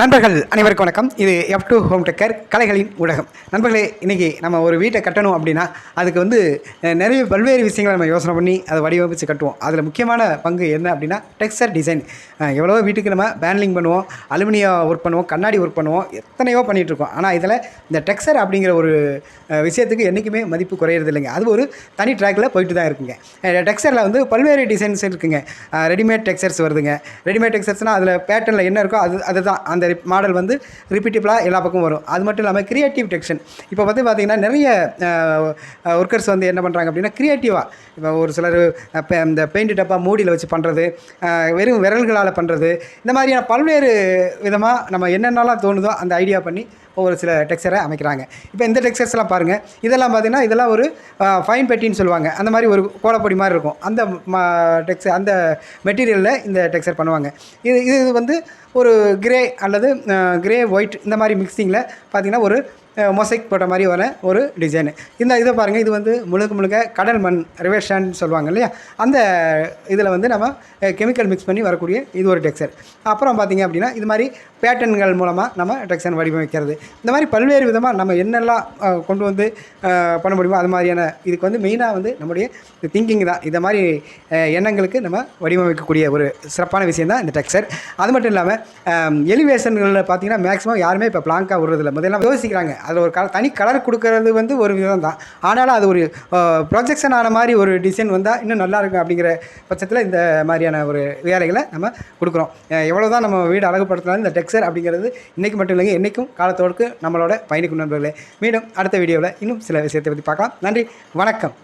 நண்பர்கள் அனைவருக்கும் வணக்கம். இது எஃப் டூ ஹோம் டெக்கர் கலைகளின் ஊடகம். நண்பர்களே இன்றைக்கி நம்ம ஒரு வீட்டை கட்டணும் அப்படின்னா அதுக்கு வந்து நிறைய பல்வேறு விஷயங்களை நம்ம யோசனை பண்ணி அதை வடிவமைச்சு கட்டுவோம். அதில் முக்கியமான பங்கு என்ன அப்படின்னா டெக்ஸ்டர் டிசைன் எவ்வளோ வீட்டுக்கு நம்ம பேனலிங் பண்ணுவோம் அலுமினியம் ஒர்க் பண்ணுவோம் கண்ணாடி ஒர்க் பண்ணுவோம் எத்தனையோ பண்ணிகிட்ருக்கோம் ஆனால் இதில் இந்த டெக்ஸ்டர் அப்படிங்கிற ஒரு விஷயத்துக்கு என்றைக்குமே மதிப்பு குறையிறது இல்லைங்க. அது ஒரு தனி ட்ராக்கில் போயிட்டு தான் இருக்குங்க. டெக்ஸ்டரில் வந்து பல்வேறு டிசைன்ஸ் இருக்குங்க. ரெடிமேட் டெக்ஸ்டர்ஸ் வருதுங்க. ரெடிமேட் டெக்ஸ்டர்ஸ்னால் அதில் பேட்டர்னில் என்ன இருக்கோ அது அதுதான். அந்த மாடல் வந்து ரிப்பீட்டிபிளாக எல்லா பக்கமும் வரும். அது மட்டும் இல்லாமல் க்ரியேட்டிவ் டெக்ஷன் இப்போ வந்து பார்த்திங்கன்னா நிறைய ஒர்க்கர்ஸ் வந்து என்ன பண்ணுறாங்க அப்படின்னா க்ரியேட்டிவாக இப்போ ஒரு சிலர் இந்த பெயிண்ட் டப்பா மூடியில் வச்சு பண்ணுறது வெறும் விரல்களால் பண்ணுறது இந்த மாதிரியான பல்வேறு விதமாக நம்ம என்னென்னலாம் தோணுதோ அந்த ஐடியா பண்ணி ஒவ்வொரு சில டெக்ஸ்சரை அமைக்கிறாங்க. இப்போ இந்த டெக்ஸ்சர்ஸ்லாம் பாருங்கள் இதெல்லாம் பார்த்தீங்கன்னா இதெல்லாம் ஒரு ஃபைன் பெட்டின்னு சொல்லுவாங்க. அந்த மாதிரி ஒரு கோலப்பொடி மாதிரி இருக்கும். அந்த டெக்ஸ்சர் அந்த மெட்டீரியலில் இந்த டெக்ஸ்சர் பண்ணுவாங்க. இது இது வந்து ஒரு கிரே அல்லது கிரே ஒயிட் இந்த மாதிரி மிக்சிங்கில் பார்த்தீங்கன்னா ஒரு மொசைக் போட்ட மாதிரி வர ஒரு டிசைனு இந்த இதை பாருங்கள் இது வந்து முழுக்க முழுக்க கடல் மண் ரிவேஷன் சொல்லுவாங்க இல்லையா? அந்த இதில் வந்து நம்ம கெமிக்கல் மிக்ஸ் பண்ணி வரக்கூடிய இது ஒரு டெக்ஸர் அப்புறம் பார்த்தீங்க அப்படின்னா இது மாதிரி பேட்டர்ன்கள் மூலமாக நம்ம டெக்ஸன் வடிவமைக்கிறது. இந்த மாதிரி பல்வேறு விதமாக நம்ம என்னெல்லாம் கொண்டு வந்து பண்ண முடியுமோ அது மாதிரியான இதுக்கு வந்து மெயினாக வந்து நம்முடைய திங்கிங் தான். இந்த மாதிரி எண்ணங்களுக்கு நம்ம வடிவமைக்கக்கூடிய ஒரு சிறப்பான விஷயம் தான் இந்த டெக்ஸர் அது மட்டும் இல்லாமல் எலிவேஷன்களில் பார்த்தீங்கன்னா மேக்ஸிமம் யாருமே இப்போ பிளாங்காக விடுறதில்ல. முதல்ல யோசிக்கிறாங்க அதில் ஒரு கலர் தனி கலர் கொடுக்கறது வந்து ஒரு விதம் தான். ஆனாலும் அது ஒரு ப்ரொஜெக்ஷன் ஆன மாதிரி ஒரு டிசைன் வந்தால் இன்னும் நல்லா இருக்கும் அப்படிங்கிற பட்சத்தில் இந்த மாதிரியான ஒரு வேலைகளை நம்ம கொடுக்குறோம். எவ்வளோ தான் நம்ம வீடு அழகுபடுத்தினாலும் இந்த டெக்ஸர் அப்படிங்கிறது இன்றைக்கு மட்டும் இல்லைங்க என்றைக்கும் காலத்தோடுக்கு நம்மளோட பயணிக்கும் நண்பர்களே. மீண்டும் அடுத்த வீடியோவில் இன்னும் சில விஷயத்தை பற்றி பார்க்கலாம். நன்றி வணக்கம்.